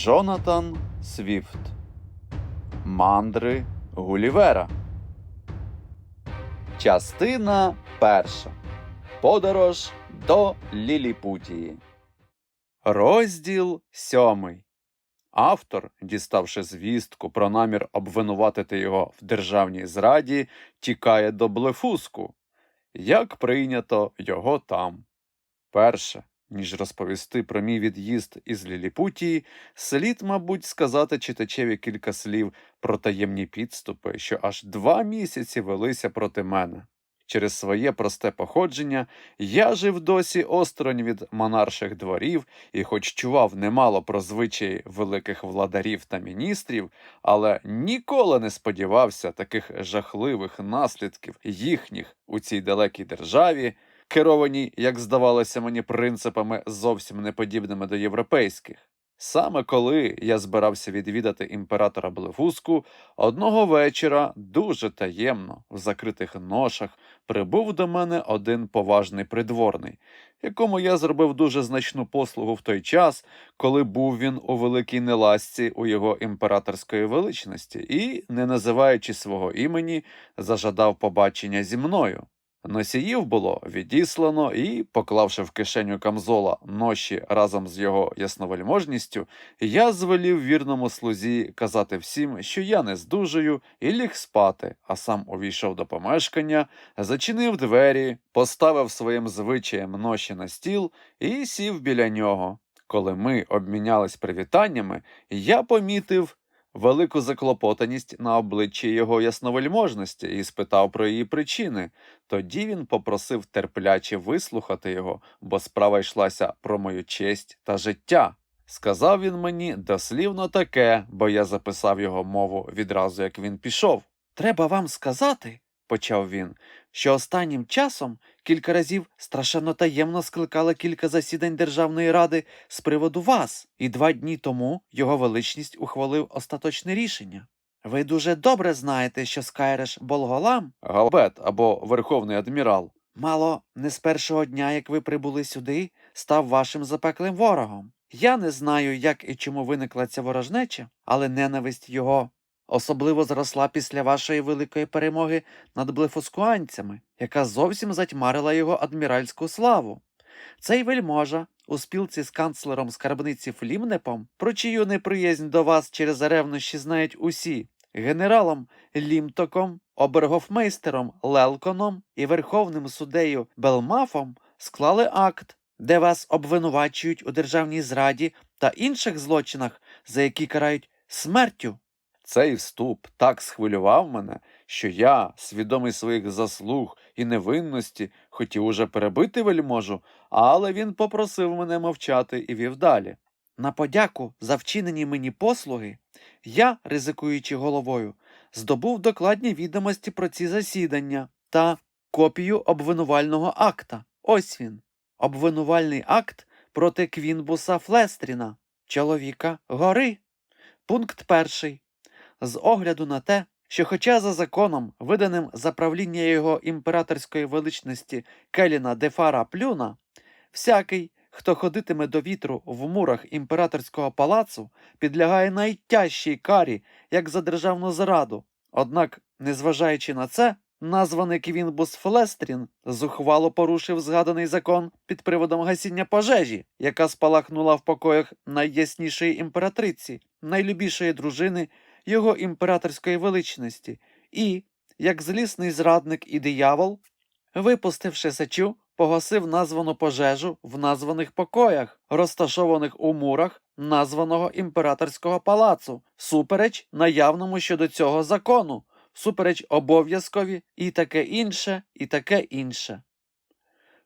Джонатан Свіфт Мандри Гулівера. Частина перша. Подорож до Ліліпутії. Розділ сьомий. Автор, діставши звістку про намір обвинуватити його в державній зраді, тікає до Блефуску. Як прийнято його там. Перше, ніж розповісти про мій від'їзд із Ліліпутії, слід, мабуть, сказати читачеві кілька слів про таємні підступи, що аж два місяці велися проти мене. Через своє просте походження я жив досі осторонь від монарших дворів і, хоч чував немало про звичаї великих владарів та міністрів, але ніколи не сподівався таких жахливих наслідків їхніх у цій далекій державі, керованій, як здавалося мені, принципами зовсім не подібними до європейських. Саме коли я збирався відвідати імператора Блефуску, одного вечора дуже таємно, в закритих ношах, прибув до мене один поважний придворний, якому я зробив дуже значну послугу в той час, коли був він у великій неласці у його імператорської величності і, не називаючи свого імені, зажадав побачення зі мною. Носіїв було відіслано і, поклавши в кишеню камзола ноші разом з його ясновельможністю, я звелів вірному слузі казати всім, що я не здужую, і ліг спати, а сам увійшов до помешкання, зачинив двері, поставив своїм звичаєм ноші на стіл і сів біля нього. Коли ми обмінялись привітаннями, я помітив велику заклопотаність на обличчі його ясновельможності і спитав про її причини. Тоді він попросив терпляче вислухати його, бо справа йшлася про мою честь та життя. Сказав він мені дослівно таке, бо я записав його мову відразу, як він пішов. Треба вам сказати, почав він, що останнім часом кілька разів страшенно таємно скликали кілька засідань Державної ради з приводу вас, і два дні тому його величність ухвалив остаточне рішення. Ви дуже добре знаєте, що Скайреш Болголам, Галбет або Верховний адмірал, мало не з першого дня, як ви прибули сюди, став вашим запеклим ворогом. Я не знаю, як і чому виникла ця ворожнеча, але ненависть його особливо зросла після вашої великої перемоги над блефускуанцями, яка зовсім затьмарила його адміральську славу. Цей вельможа у спілці з канцлером скарбниці Флімнепом, про чию неприязнь до вас через ревнощі знають усі, генералом Лімтоком, обергофмейстером Лелконом і верховним суддею Белмафом склали акт, де вас обвинувачують у державній зраді та інших злочинах, за які карають смертю. Цей вступ так схвилював мене, що я, свідомий своїх заслуг і невинності, хотів уже перебити вельможу, але він попросив мене мовчати і вів далі. На подяку за вчинені мені послуги, я, ризикуючи головою, здобув докладні відомості про ці засідання та копію обвинувального акта. Ось він. Обвинувальний акт проти Квінбуса Флестріна, чоловіка гори. Пункт перший. З огляду на те, що, хоча за законом, виданим за правління його імператорської величності Келіна Дефара Плюна, всякий, хто ходитиме до вітру в мурах імператорського палацу, підлягає найтяжчій карі, як за державну зраду. Однак, незважаючи на це, названий Квінбус Флестрін зухвало порушив згаданий закон під приводом гасіння пожежі, яка спалахнула в покоях найяснішої імператриці, найлюбішої дружини його імператорської величності, і, як злісний зрадник і диявол, випустивши сечу, погасив названу пожежу в названих покоях, розташованих у мурах названого імператорського палацу, супереч наявному щодо цього закону, супереч обов'язкові і таке інше, і таке інше.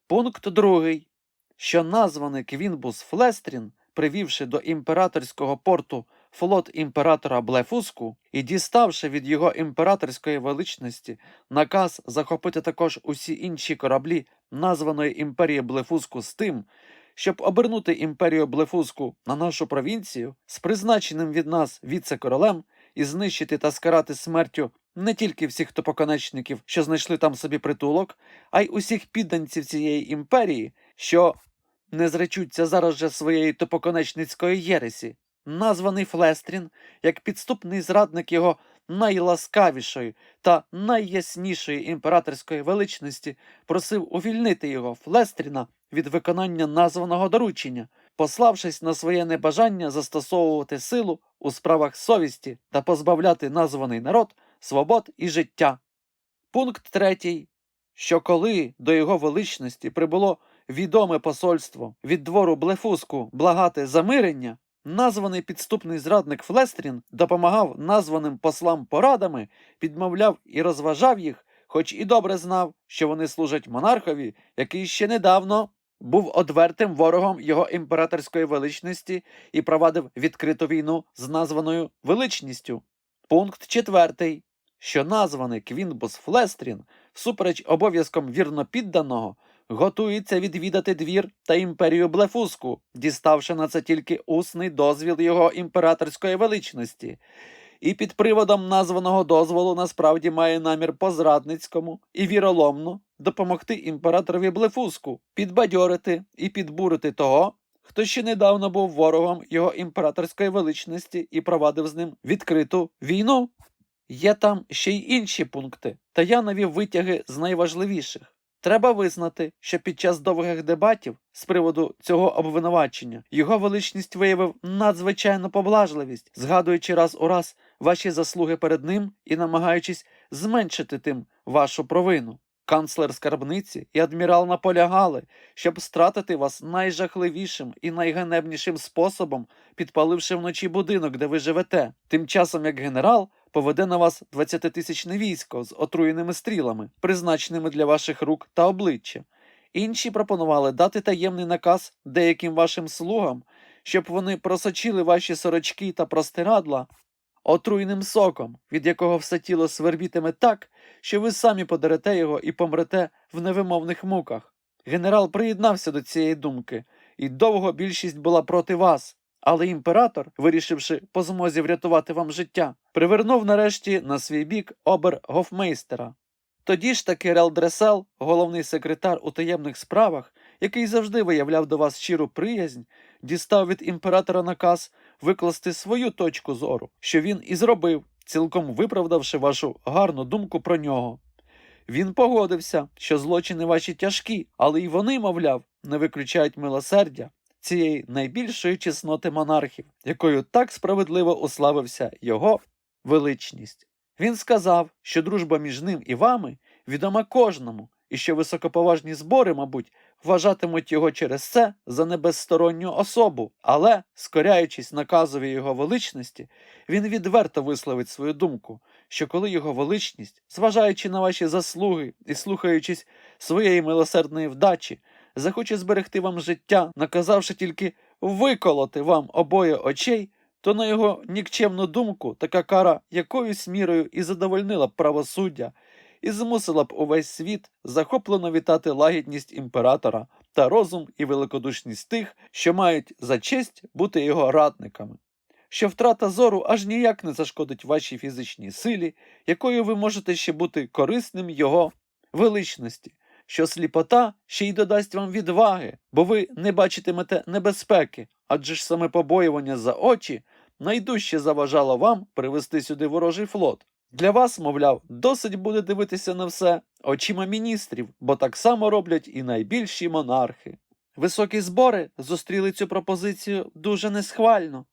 Пункт другий. Що названий Квінбус Флестрін, привівши до імператорського порту флот імператора Блефуску і діставши від його імператорської величності наказ захопити також усі інші кораблі названої імперії Блефуску з тим, щоб обернути імперію Блефуску на нашу провінцію з призначеним від нас віце-королем і знищити та скарати смертю не тільки всіх топоконечників, що знайшли там собі притулок, а й усіх підданців цієї імперії, що не зречуться зараз же своєї топоконечницької єресі. Названий Флестрін як підступний зрадник його найласкавішої та найяснішої імператорської величності, просив увільнити його Флестріна від виконання названого доручення, пославшись на своє небажання застосовувати силу у справах совісті та позбавляти названий народ свобод і життя. Пункт третій. Що коли до його величності прибуло відоме посольство від двору Блефуску благати замирення, названий підступний зрадник Флестрін допомагав названим послам порадами, підмовляв і розважав їх, хоч і добре знав, що вони служать монархові, який ще недавно був одвертим ворогом його імператорської величності і провадив відкриту війну з названою величністю. Пункт четвертий. Що названий Квінбус Флестрін, всупереч обов'язкам вірно підданого, готується відвідати двір та імперію Блефуску, діставши на це тільки усний дозвіл його імператорської величності, і під приводом названого дозволу насправді має намір по-зрадницькому і віроломно допомогти імператорові Блефуску, підбадьорити і підбурити того, хто ще недавно був ворогом його імператорської величності і провадив з ним відкриту війну. Є там ще й інші пункти, та я навів витяги з найважливіших. Треба визнати, що під час довгих дебатів з приводу цього обвинувачення його величність виявив надзвичайну поблажливість, згадуючи раз у раз ваші заслуги перед ним і намагаючись зменшити тим вашу провину. Канцлер скарбниці і адмірал наполягали, щоб стратити вас найжахливішим і найганебнішим способом, підпаливши вночі будинок, де ви живете. Тим часом як генерал поведе на вас 20-тисячне військо з отруєними стрілами, призначеними для ваших рук та обличчя. Інші пропонували дати таємний наказ деяким вашим слугам, щоб вони просочили ваші сорочки та простирадла отруйним соком, від якого все тіло свербітиме так, що ви самі подерете його і помрете в невимовних муках. Генерал приєднався до цієї думки, і довго більшість була проти вас. Але імператор, вирішивши по змозі врятувати вам життя, привернув нарешті на свій бік обер гофмейстера. Тоді ж таки Рел Дресел, головний секретар у таємних справах, який завжди виявляв до вас щиру приязнь, дістав від імператора наказ викласти свою точку зору, що він і зробив, цілком виправдавши вашу гарну думку про нього. Він погодився, що злочини ваші тяжкі, але й вони, мовляв, не виключають милосердя цієї найбільшої чесноти монархів, якою так справедливо уславився його величність. Він сказав, що дружба між ним і вами відома кожному, і що високоповажні збори, мабуть, вважатимуть його через це за небезсторонню особу, але, скоряючись наказові його величності, він відверто висловить свою думку, що коли його величність, зважаючи на ваші заслуги і слухаючись своєї милосердної вдачі, захоче зберегти вам життя, наказавши тільки виколоти вам обоє очей, то на його нікчемну думку така кара якоюсь мірою і задовольнила б правосуддя, і змусила б увесь світ захоплено вітати лагідність імператора та розум і великодушність тих, що мають за честь бути його радниками. Що втрата зору аж ніяк не зашкодить вашій фізичній силі, якою ви можете ще бути корисним його величності, що сліпота ще й додасть вам відваги, бо ви не бачитимете небезпеки, адже ж саме побоювання за очі найдужче заважало вам привести сюди ворожий флот. Для вас, мовляв, досить буде дивитися на все очима міністрів, бо так само роблять і найбільші монархи. Високі збори зустріли цю пропозицію дуже несхвально.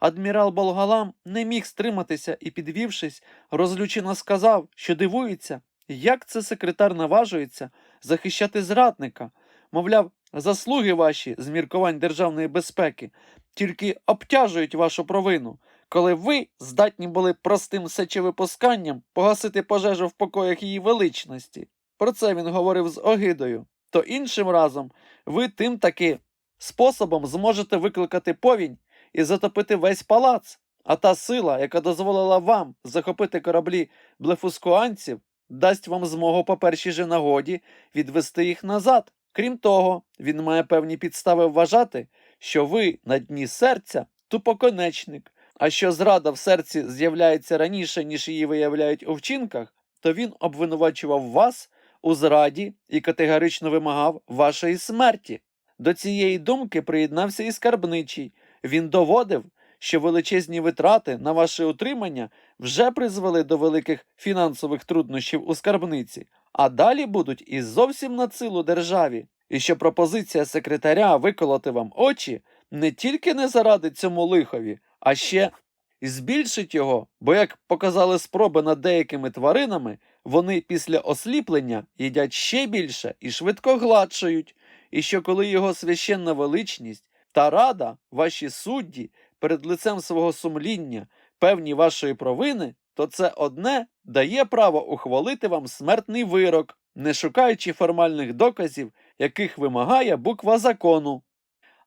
Адмірал Болгалам не міг стриматися і, підвівшись, розлючено сказав, що дивується, як це секретар наважується захищати зрадника. Мовляв, заслуги ваші з міркувань державної безпеки тільки обтяжують вашу провину, коли ви здатні були простим сечевипусканням погасити пожежу в покоях її величності. Про це він говорив з огидою. То іншим разом ви тим таки способом зможете викликати повінь і затопити весь палац. А та сила, яка дозволила вам захопити кораблі блефускуанців, дасть вам змогу по першій же нагоді відвести їх назад. Крім того, він має певні підстави вважати, що ви на дні серця тупоконечник, а що зрада в серці з'являється раніше, ніж її виявляють у вчинках, то він обвинувачував вас у зраді і категорично вимагав вашої смерті. До цієї думки приєднався і скарбничий. Він доводив, що величезні витрати на ваше утримання вже призвели до великих фінансових труднощів у скарбниці, а далі будуть і зовсім на силу державі, і що пропозиція секретаря виколоти вам очі не тільки не зарадить цьому лихові, а ще збільшить його, бо, як показали спроби над деякими тваринами, вони після осліплення їдять ще більше і швидко гладшають, і що коли його священна величність та рада, ваші судді, перед лицем свого сумління, певні вашої провини, то це одне дає право ухвалити вам смертний вирок, не шукаючи формальних доказів, яких вимагає буква закону.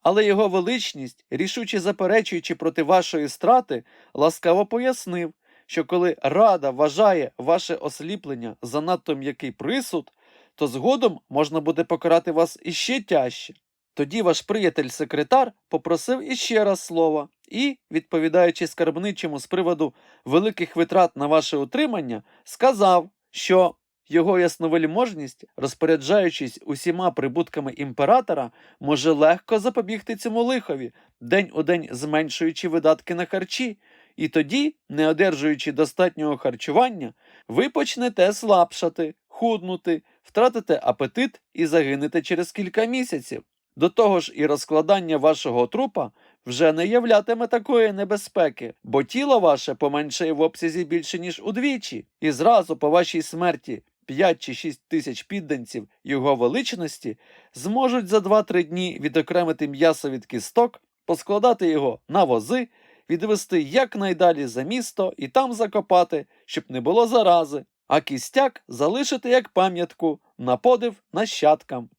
Але його величність, рішуче заперечуючи проти вашої страти, ласкаво пояснив, що коли рада вважає ваше осліплення занадто м'який присуд, то згодом можна буде покарати вас іще тяжче. Тоді ваш приятель-секретар попросив іще раз слова і, відповідаючи скарбничому з приводу великих витрат на ваше утримання, сказав, що його ясновельможність, розпоряджаючись усіма прибутками імператора, може легко запобігти цьому лихові, день у день зменшуючи видатки на харчі, і тоді, не одержуючи достатнього харчування, ви почнете слабшати, худнути, втратите апетит і загинете через кілька місяців. До того ж, і розкладання вашого трупа вже не являтиме такої небезпеки, бо тіло ваше поменшає в обсязі більше, ніж удвічі, і зразу по вашій смерті 5 чи 6 тисяч підданців його величності зможуть за 2-3 дні відокремити м'ясо від кісток, поскладати його на вози, відвести якнайдалі за місто і там закопати, щоб не було зарази, а кістяк залишити як пам'ятку на подив нащадкам.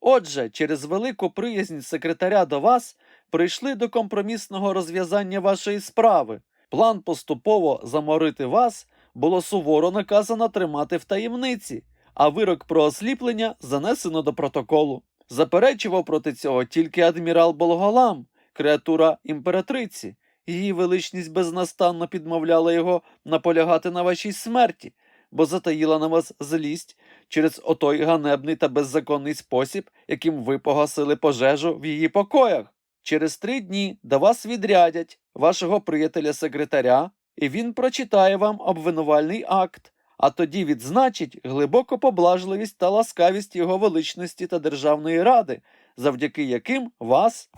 Отже, через велику приязнь секретаря до вас прийшли до компромісного розв'язання вашої справи. План поступово заморити вас було суворо наказано тримати в таємниці, а вирок про осліплення занесено до протоколу. Заперечував проти цього тільки адмірал Болголам, креатура імператриці. Її величність безнастанно підмовляла його наполягати на вашій смерті, бо затаїла на вас злість через отой ганебний та беззаконний спосіб, яким ви погасили пожежу в її покоях. Через три дні до вас відрядять вашого приятеля-секретаря, і він прочитає вам обвинувальний акт, а тоді відзначить глибоку поблажливість та ласкавість його величності та Державної ради, завдяки яким вас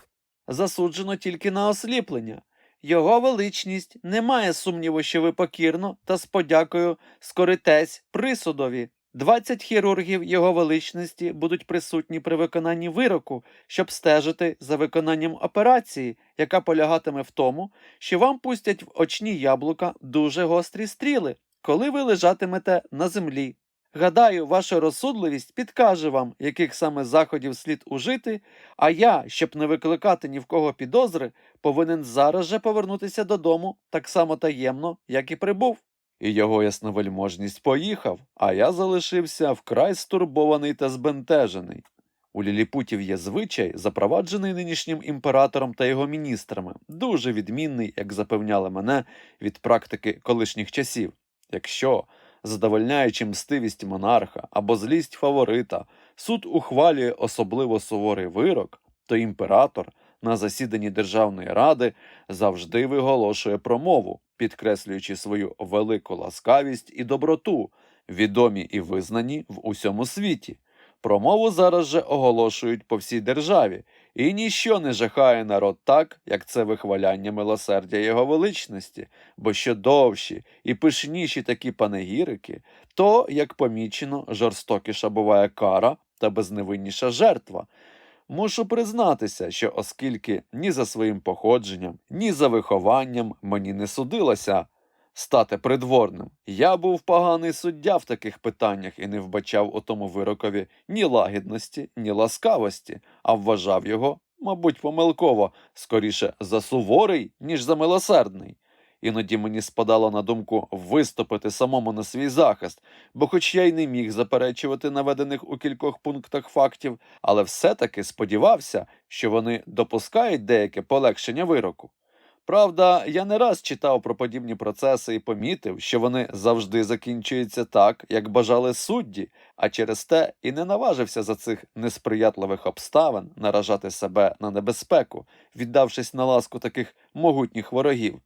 засуджено тільки на осліплення. Його величність не має сумніву, що ви покірно та з подякою скоритесь присудові. Двадцять хірургів його величності будуть присутні при виконанні вироку, щоб стежити за виконанням операції, яка полягатиме в тому, що вам пустять в очні яблука дуже гострі стріли, коли ви лежатимете на землі. Гадаю, ваша розсудливість підкаже вам, яких саме заходів слід ужити, а я, щоб не викликати ні в кого підозри, повинен зараз же повернутися додому так само таємно, як і прибув. І його ясновельможність поїхав, а я залишився вкрай стурбований та збентежений. У ліліпутів є звичай, запроваджений нинішнім імператором та його міністрами, дуже відмінний, як запевняли мене, від практики колишніх часів. Якщо, задовольняючи мстивість монарха або злість фаворита, суд ухвалює особливо суворий вирок, то імператор на засіданні Державної ради завжди виголошує промову, підкреслюючи свою велику ласкавість і доброту, відомі і визнані в усьому світі. Промову зараз же оголошують по всій державі, і ніщо не жахає народ так, як це вихваляння милосердя його величності, бо що довші і пишніші такі панегірики, то, як помічено, жорстокіша буває кара та безневинніша жертва. Мушу признатися, що оскільки ні за своїм походженням, ні за вихованням мені не судилося стати придворним, я був поганий суддя в таких питаннях і не вбачав у тому вирокові ні лагідності, ні ласкавості, а вважав його, мабуть, помилково, скоріше за суворий, ніж за милосердний. Іноді мені спадало на думку виступити самому на свій захист, бо хоч я й не міг заперечувати наведених у кількох пунктах фактів, але все-таки сподівався, що вони допускають деяке полегшення вироку. Правда, я не раз читав про подібні процеси і помітив, що вони завжди закінчуються так, як бажали судді, а через те і не наважився за цих несприятливих обставин наражати себе на небезпеку, віддавшись на ласку таких могутніх ворогів.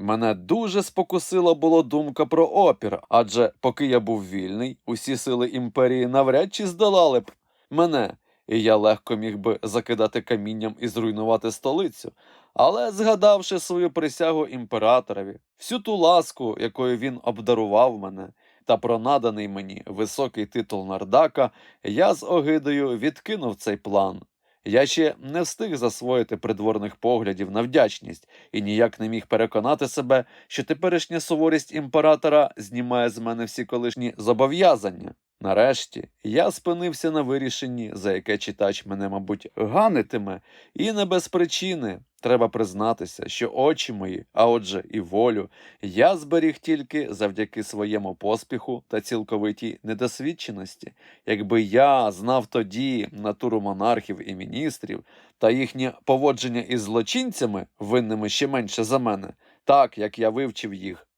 Мене дуже спокусила була думка про опір, адже поки я був вільний, усі сили імперії навряд чи здолали б мене, і я легко міг би закидати камінням і зруйнувати столицю. Але, згадавши свою присягу імператорові, всю ту ласку, якою він обдарував мене, та про наданий мені високий титул нардака, я з огидою відкинув цей план. Я ще не встиг засвоїти придворних поглядів на вдячність і ніяк не міг переконати себе, що теперішня суворість імператора знімає з мене всі колишні зобов'язання. Нарешті я спинився на вирішенні, за яке читач мене, мабуть, ганитиме, і не без причини. Треба признатися, що очі мої, а отже і волю, я зберіг тільки завдяки своєму поспіху та цілковитій недосвідченості. Якби я знав тоді натуру монархів і міністрів та їхнє поводження із злочинцями, винними ще менше за мене, так як я вивчив їх.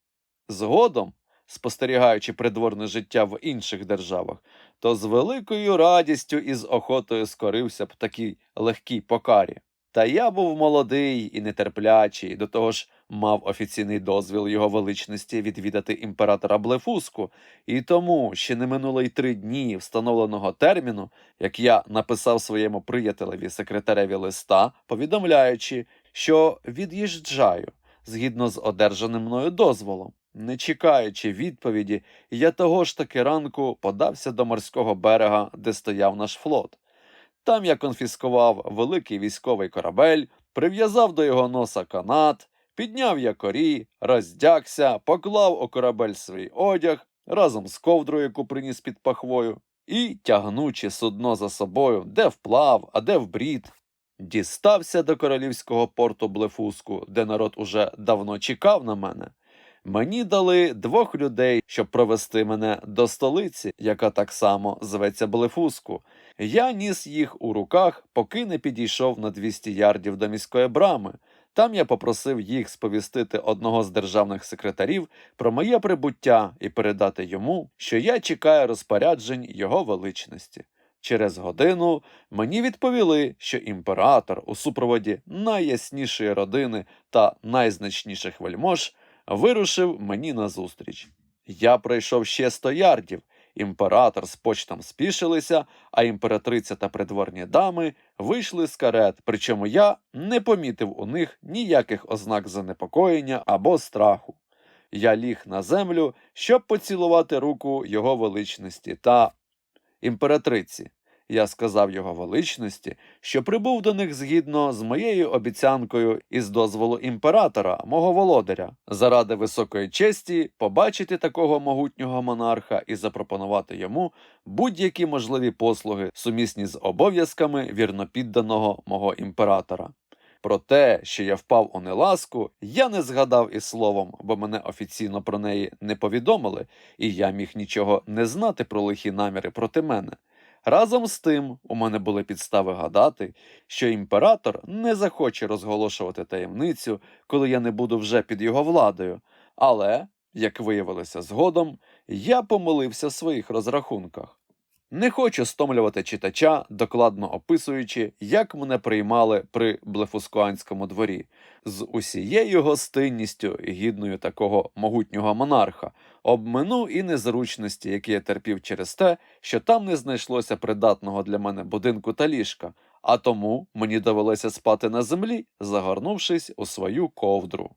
Згодом, спостерігаючи придворне життя в інших державах, то з великою радістю і з охотою скорився б такій легкій покарі. Та я був молодий і нетерплячий, до того ж мав офіційний дозвіл його величності відвідати імператора Блефуску, і тому ще не минуло й три дні встановленого терміну, як я написав своєму приятелеві секретареві листа, повідомляючи, що від'їжджаю згідно з одержаним мною дозволом. Не чекаючи відповіді, я того ж таки ранку подався до морського берега, де стояв наш флот. Там я конфіскував великий військовий корабель, прив'язав до його носа канат, підняв якорі, роздягся, поклав у корабель свій одяг разом з ковдрою, яку приніс під пахвою, і, тягнучи судно за собою, де вплав, а де в брід, дістався до королівського порту Блефуску, де народ уже давно чекав на мене. Мені дали двох людей, щоб провести мене до столиці, яка так само зветься Блефуску. Я ніс їх у руках, поки не підійшов на 200 ярдів до міської брами. Там я попросив їх сповістити одного з державних секретарів про моє прибуття і передати йому, що я чекаю розпоряджень його величності. Через годину мені відповіли, що імператор у супроводі найяснішої родини та найзначніших вельмож вирушив мені назустріч. Я пройшов ще сто ярдів. Імператор з почтом спішилися, а імператриця та придворні дами вийшли з карет, причому я не помітив у них ніяких ознак занепокоєння або страху. Я ліг на землю, щоб поцілувати руку його величності та імператриці. Я сказав його величності, що прибув до них згідно з моєю обіцянкою і з дозволу імператора, мого володаря, заради високої честі побачити такого могутнього монарха і запропонувати йому будь-які можливі послуги, сумісні з обов'язками вірнопідданого мого імператора. Про те, що я впав у неласку, я не згадав і словом, бо мене офіційно про неї не повідомили, і я міг нічого не знати про лихі наміри проти мене. Разом з тим, у мене були підстави гадати, що імператор не захоче розголошувати таємницю, коли я не буду вже під його владою. Але, як виявилося згодом, я помилився в своїх розрахунках. Не хочу стомлювати читача, докладно описуючи, як мене приймали при Блефускуанському дворі, з усією гостинністю, гідною такого могутнього монарха, обмину і незручності, які я терпів через те, що там не знайшлося придатного для мене будинку та ліжка, а тому мені довелося спати на землі, загорнувшись у свою ковдру.